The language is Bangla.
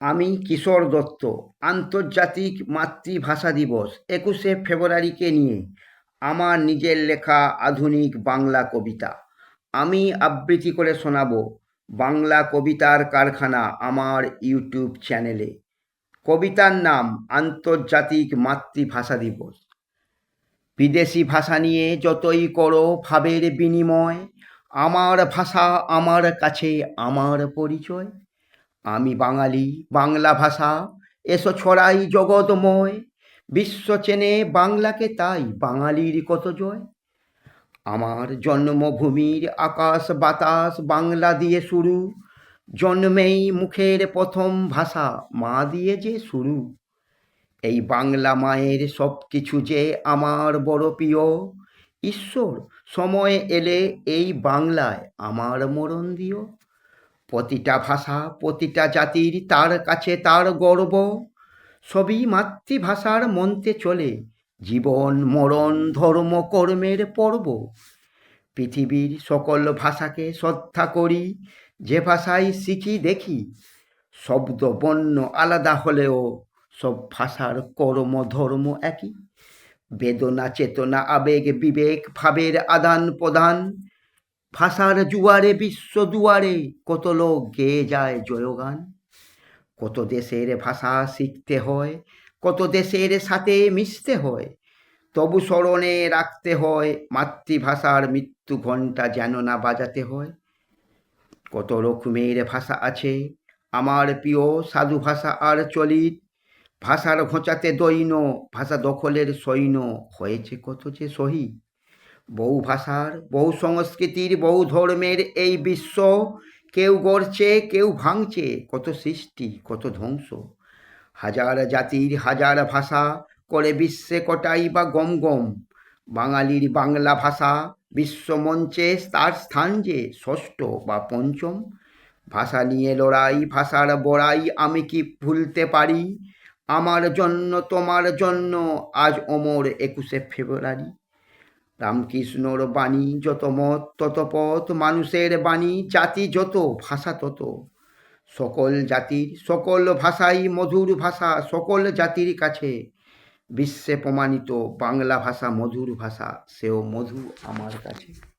আমি কিশোর দত্ত, আন্তর্জাতিক মাতৃভাষা দিবস, একুশে ফেব্রুয়ারিকে নিয়ে আমার নিজের লেখা আধুনিক বাংলা কবিতা। আমি আবৃত্তি করে শোনাবো বাংলা কবিতার কারখানা আমার ইউটিউব চ্যানেলে। কবিতার নাম আন্তর্জাতিক মাতৃভাষা দিবস। বিদেশি ভাষা নিয়ে যতই করো ভাবের বিনিময়, আমার ভাষা আমার কাছে আমার পরিচয়। আমি বাঙালি, বাংলা ভাষা, এসো ছড়াই জগৎময়। বিশ্ব চেনে বাংলাকে তাই বাঙালির কত জয়। আমার জন্মভূমির আকাশ বাতাস বাংলা দিয়ে শুরু। জন্মেই মুখের প্রথম ভাষা মা দিয়ে যে শুরু। এই বাংলা মায়ের সব কিছু যে আমার বড় প্রিয়। ঈশ্বর সময় এলে এই বাংলায় আমার মরণ দিও। প্রতিটা ভাষা, প্রতিটা জাতির তার কাছে তার গর্ব। সবই মাতৃভাষার মন্ত্রে চলে, জীবন, মরণ, ধর্ম, কর্মের পর্ব। পৃথিবীর সকল ভাষাকে শ্রদ্ধা করি, যে ভাষায় শিখি দেখি, শব্দ, বর্ণ আলাদা হলেও সব ভাষার কর্ম, ধর্ম একই। বেদনা, চেতনা, আবেগ, বিবেক, ভাবের আদান প্রদান ভাষার জুয়ারে, বিশ্ব দুয়ারে কত লোক গেয়ে যায় জয়গান। কত দেশের ভাষা শিখতে হয়, কত দেশের সাথে মিশতে হয়। তবু স্মরণে রাখতে হয়, মাতৃভাষার মৃত্যু ঘণ্টা যেন না বাজাতে হয়। কত রকমের ভাষা আছে, আমার প্রিয় সাধু ভাষা আর চলিত। ভাষার ঘোঁচাতে দৈন ভাষা দখলের সৈন্য হয়েছে কত যে শহীদ বহু ভাষার, বহু সংস্কৃতির, বহু ধর্মের এই বিশ্ব কেউ গড়ছে, কেউ ভাঙছে, কত সৃষ্টি, কত ধ্বংস। হাজার জাতির হাজার ভাষা করে বিশ্বে কটাই বা গম গম। বাঙালির বাংলা ভাষা বিশ্বমঞ্চে তার স্থান যে ষষ্ঠ বা পঞ্চম। ভাষা নিয়ে লড়াই, ভাষার বড়াই আমি কি ভুলতে পারি? আমার জন্য, তোমার জন্য আজ অমর একুশে ফেব্রুয়ারি। রামকৃষ্ণর বাণী যত মত, তত পথ, মানুষের বাণী, জাতি যত, ভাষা তত। সকল জাতির, সকল ভাষাই মধুর ভাষা, সকল জাতির কাছে। বিশ্বে প্রমাণিত বাংলা ভাষা মধুর ভাষা, সেও মধু আমার কাছে।